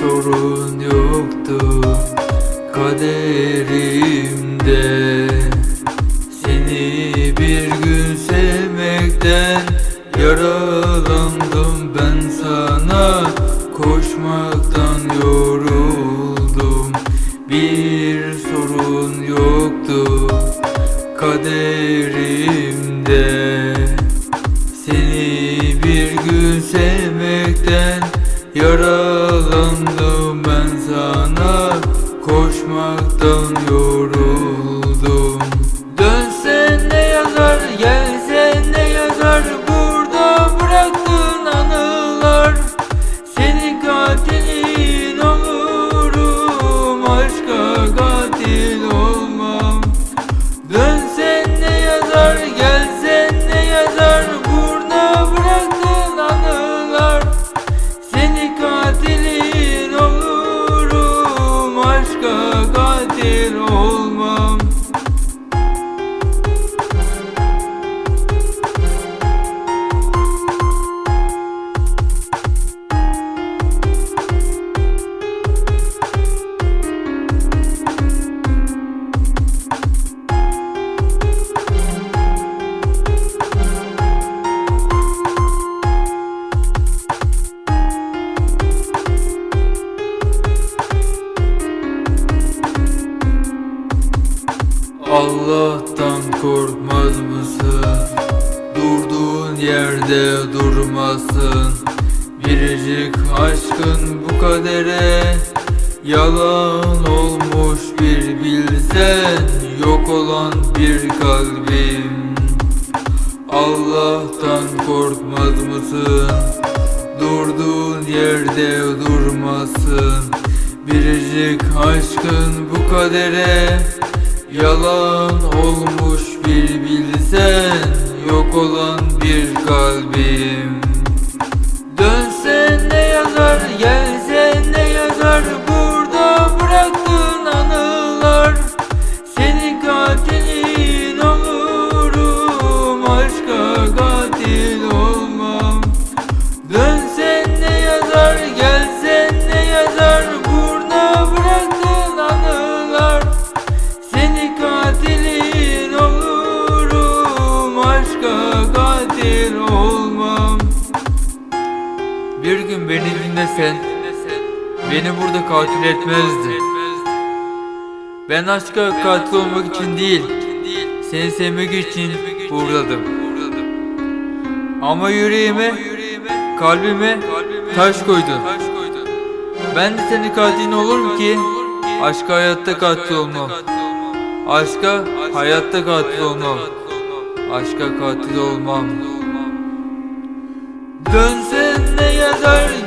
sorun yoktu kaderimde. Seni bir gün sevmekten yaralandım ben sana. Koşmaktan yoruldum. Bir sorun yoktu yaralandım ben sana Koşmaktan yoruldum katil olmam Allah'tan korkmaz mısın? Durduğun yerde durmasın Biricik aşkın bu kadere Yalan olmuş bir bilsen Yok olan bir kalbim Allah'tan korkmaz mısın? Durduğun yerde durmasın Biricik aşkın bu kadere Yalan olmuş bir bilsen Yok olan bir kalbim katil olmam. Bir gün beni dinlesen Beni burada katil etmezdin Ben aşka katil olmak için değil Seni sevmek için buradaydım Ama yüreğime Kalbime taş koydun. Ben de senin katilin olurum ki Aşka hayatta katil olmam. Aşka hayatta katil olmam Aşka katil olmam. Dönsen ne yazar